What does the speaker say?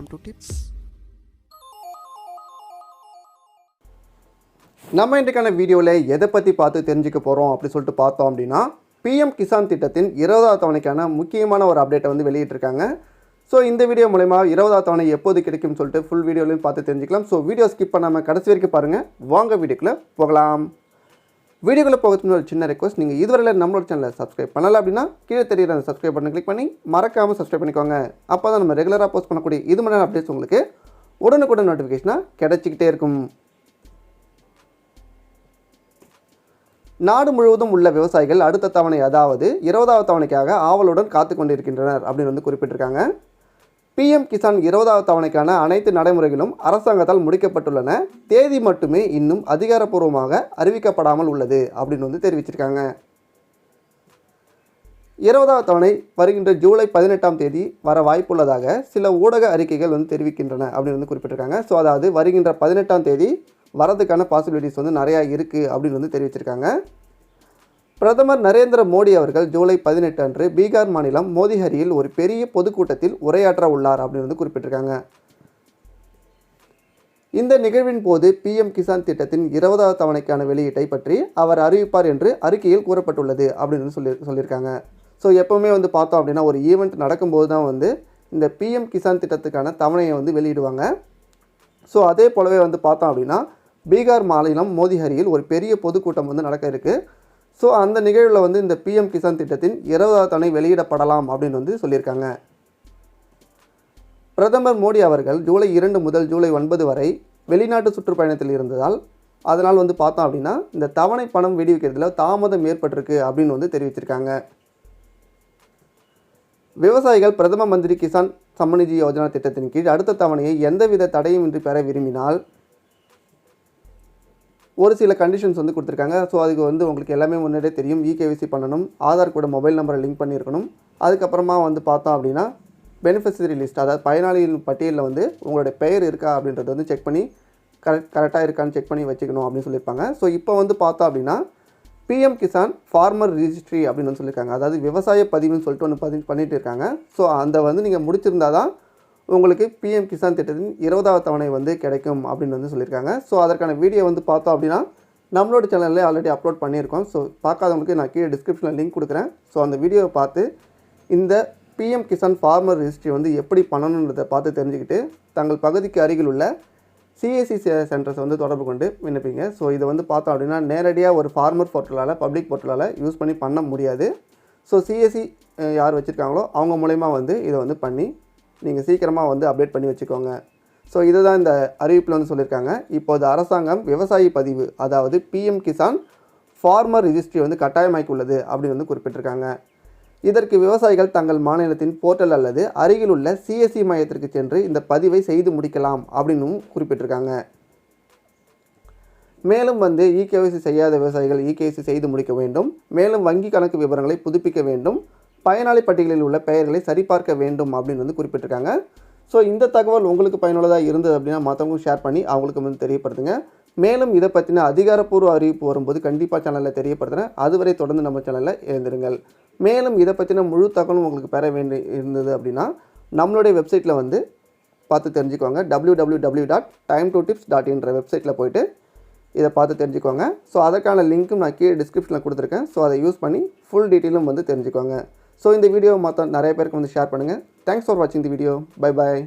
time to tips. நம்ம இன்றைக்கான வீடியோவில் எதை பற்றி பார்த்து தெரிஞ்சுக்க போகிறோம் அப்படி சொல்லிட்டு பார்த்தோம் அப்படின்னா பிஎம் கிசான் திட்டத்தின் இருபதாவது தவணைக்கான முக்கியமான ஒரு அப்டேட்டை வந்து வெளியிட்டிருக்காங்க. ஸோ இந்த வீடியோ மூலயமா இருபதாவது தவணை எப்போது கிடைக்கும்னு சொல்லிட்டு ஃபுல் வீடியோலையும் பார்த்து தெரிஞ்சுக்கலாம். ஸோ வீடியோ ஸ்கிப் பண்ணாமல் கடைசி வரைக்கும் பாருங்கள் வாங்க வீடியோக்குள்ளே போகலாம். வீடியோக்குள்ளே போகிறதுக்கு ஒரு சின்ன ரெக்வஸ்ட் நீங்கள் இதுவரையில் நம்மளோட சேனலை சப்ஸ்கிரைப் பண்ணலை அப்படின்னா கீழே தெரியுற அந்த சப்ஸ்கிரைப் பண்ணி கிளிக் பண்ணி மறக்காமல் சப்ஸ்கிரைப் பண்ணிக்கோங்க. அப்போ தான் நம்ம ரெகுலராக போஸ்ட் பண்ணக்கூடிய இது மாதிரி அப்டேட்ஸ் உங்களுக்கு உடனுக்குடன் நோட்டிஃபிகேஷனாக கிடைச்சிக்கிட்டே இருக்கும். நாடு முழுவதும் உள்ள விவசாயிகள் அடுத்த தவணை அதாவது இருபதாவது தவணைக்காக ஆவலுடன் காத்து கொண்டிருக்கின்றனர் அப்படின்னு வந்து குறிப்பிட்டிருக்காங்க. பிஎம் கிசான் இருபதாவது தவணைக்கான அனைத்து நடைமுறைகளும் அரசாங்கத்தால் முடிக்கப்பட்டுள்ளன. தேதி மட்டுமே இன்னும் அதிகாரப்பூர்வமாக அறிவிக்கப்படாமல் உள்ளது அப்படின்னு வந்து தெரிவிச்சிருக்காங்க. இருபதாவது தவணை வருகின்ற ஜூலை பதினெட்டாம் தேதி வர வாய்ப்புள்ளதாக சில ஊடக அறிக்கைகள் வந்து தெரிவிக்கின்றன அப்படின்னு வந்து குறிப்பிட்டிருக்காங்க. ஸோ அதாவது வருகின்ற பதினெட்டாம் தேதி வரதுக்கான பாசிபிலிட்டிஸ் வந்து நிறையா இருக்குது அப்படின்னு வந்து தெரிவிச்சிருக்காங்க. பிரதமர் நரேந்திர மோடி அவர்கள் ஜூலை பதினெட்டு அன்று பீகார் மாநிலம் மோதிஹரியில் ஒரு பெரிய பொதுக்கூட்டத்தில் உரையாற்ற உள்ளார் அப்படின்னு வந்து குறிப்பிட்டிருக்காங்க. இந்த நிகழ்வின் போது பிஎம் கிசான் திட்டத்தின் இருபதாவது தவணைக்கான வெளியீட்டை பற்றி அவர் அறிவிப்பார் என்று அறிக்கையில் கூறப்பட்டுள்ளது அப்படின்னு சொல்லி சொல்லியிருக்காங்க. ஸோ எப்போவுமே வந்து பார்த்தோம் அப்படின்னா ஒரு ஈவெண்ட் நடக்கும்போது தான் வந்து இந்த பிஎம் கிசான் திட்டத்துக்கான தவணையை வந்து வெளியிடுவாங்க. ஸோ அதே போலவே வந்து பார்த்தோம் அப்படின்னா பீகார் மாநிலம் மோதிஹரியில் ஒரு பெரிய பொதுக்கூட்டம் வந்து நடக்க இருக்குது ஸோ அந்த நிகழ்வில் வந்து இந்த பிஎம் கிசான் திட்டத்தின் இருபதாவது தவணை வெளியிடப்படலாம் அப்படின்னு வந்து சொல்லியிருக்காங்க. பிரதமர் மோடி அவர்கள் ஜூலை இரண்டு முதல் ஜூலை ஒன்பது வரை வெளிநாட்டு சுற்றுப்பயணத்தில் இருந்ததால் அதனால் வந்து பார்த்தோம் அப்படின்னா இந்த தவணை பணம் விடுவிக்கிறதுல தாமதம் ஏற்பட்டிருக்கு அப்படின்னு வந்து தெரிவிச்சிருக்காங்க. விவசாயிகள் பிரதம மந்திரி கிசான் சம்மநிதி யோஜனா திட்டத்தின் கீழ் அடுத்த தவணையை எந்தவித தடையும் இன்றி பெற விரும்பினால் ஒரு சில கண்டிஷன்ஸ் வந்து கொடுத்துருக்காங்க. ஸோ அதுக்கு வந்து உங்களுக்கு எல்லாமே முன்னாடியே தெரியும். இகேவிசி பண்ணணும். ஆதார் கூட மொபைல் நம்பரை லிங்க் பண்ணியிருக்கணும். அதுக்கப்புறமா வந்து பார்த்தோம் அப்படின்னா பெனிஃபிஷரி லிஸ்ட் அதாவது பயனாளியின் பட்டியலில் வந்து உங்களுடைய பெயர் இருக்கா அப்படின்றத வந்து செக் பண்ணி கரெக்ட் கரெக்டாக இருக்கான்னு செக் பண்ணி வச்சுக்கணும் அப்படின்னு சொல்லியிருப்பாங்க. ஸோ இப்போ வந்து பார்த்தோம் அப்படின்னா பிஎம் கிசான் ஃபார்மர் ரிஜிஸ்ட்ரி அப்படின்னு வந்து சொல்லியிருக்காங்க. அதாவது விவசாய பதிவுன்னு சொல்லிட்டு ஒன்று பதிவு பண்ணிகிட்டு இருக்காங்க. ஸோ அந்த வந்து நீங்கள் முடிச்சிருந்தா தான் உங்களுக்கு பிஎம் கிசான் திட்டத்தின் இருபதாவது தவணை வந்து கிடைக்கும் அப்படின்னு வந்து சொல்லியிருக்காங்க. ஸோ அதற்கான வீடியோ வந்து பார்த்தோம் அப்படின்னா நம்மளோட சேனலில் ஆல்ரெடி அப்லோட் பண்ணியிருக்கோம். ஸோ பார்க்காதவங்களுக்கு நான் கீழே டிஸ்கிரிப்ஷனில் லிங்க் கொடுக்குறேன். ஸோ அந்த வீடியோவை பார்த்து இந்த பிஎம் கிசான் ஃபார்மர் ரிஜிஸ்ட்ரி வந்து எப்படி பண்ணணுன்றதை பார்த்து தெரிஞ்சுக்கிட்டு தங்கள் பகுதிக்கு அருகில் உள்ள சிஎஸ்சி சென்டர்ஸ் வந்து தொடர்பு கொண்டு விண்ணப்பிங்க. ஸோ இதை வந்து பார்த்தோம் அப்படின்னா நேரடியாக ஒரு ஃபார்மர் போர்ட்டலால் பப்ளிக் போர்ட்டலால் யூஸ் பண்ணி பண்ண முடியாது. ஸோ சிஎஸ்சி யார் வச்சுருக்காங்களோ அவங்க மூலயமா வந்து இதை வந்து பண்ணி நீங்கள் சீக்கிரமாக வந்து அப்டேட் பண்ணி வச்சுக்கோங்க. ஸோ இதுதான் இந்த அறிவிப்பில் வந்து சொல்லியிருக்காங்க. இப்போது அரசாங்கம் விவசாயி பதிவு அதாவது பிஎம் கிசான் ஃபார்மர் ரிஜிஸ்ட்ரி வந்து கட்டாயமாக்கி உள்ளது அப்படின்னு வந்து குறிப்பிட்டிருக்காங்க. இதற்கு விவசாயிகள் தங்கள் மாநிலத்தின் போர்ட்டல் அல்லது அருகில் உள்ள சிஎஸ்சி மையத்திற்கு சென்று இந்த பதிவை செய்து முடிக்கலாம் அப்படின்னும் குறிப்பிட்டிருக்காங்க. மேலும் வந்து இகேவிசி செய்யாத விவசாயிகள் இகேவிசி செய்து முடிக்க வேண்டும். மேலும் வங்கி கணக்கு விவரங்களை புதுப்பிக்க வேண்டும். பயனாளி பட்டியலில் உள்ள பெயர்களை சரிபார்க்க வேண்டும் அப்படின்னு வந்து குறிப்பிட்டிருக்காங்க. ஸோ இந்த தகவல் உங்களுக்கு பயனுள்ளதாக இருந்தது அப்படின்னா மற்றவங்களும் ஷேர் பண்ணி அவங்களுக்கு வந்து தெரியப்படுத்துங்க. மேலும் இதை பற்றின அதிகாரப்பூர்வ அறிவிப்பு வரும்போது கண்டிப்பாக சேனலில் தெரியப்படுத்துகிறேன் அதுவரை தொடர்ந்து நம்ம சேனலில் எழுந்திருங்கள் மேலும் இதை பற்றின முழு தகவலும் உங்களுக்கு பெற வேண்டி இருந்தது அப்படின்னா நம்மளுடைய வெப்சைட்டில் வந்து பார்த்து தெரிஞ்சுக்கோங்க. W W W dot time to tips dot என்ற வெப்சைட்டில் போயிட்டு இதை பார்த்து தெரிஞ்சுக்கோங்க. ஸோ அதற்கான லிங்க்கும் நான் கீழே டிஸ்கிரிப்ஷனில் கொடுத்துருக்கேன். ஸோ அதை யூஸ் பண்ணி ஃபுல் டீட்டெயிலும் வந்து தெரிஞ்சுக்கோங்க. ஸோ இந்த வீடியோ மற்ற நிறைய பேருக்கு வந்து ஷேர் பண்ணுங்கள் தேங்க்ஸ் ஃபார் வாட்சிங் தி வீடியோ பை பாய்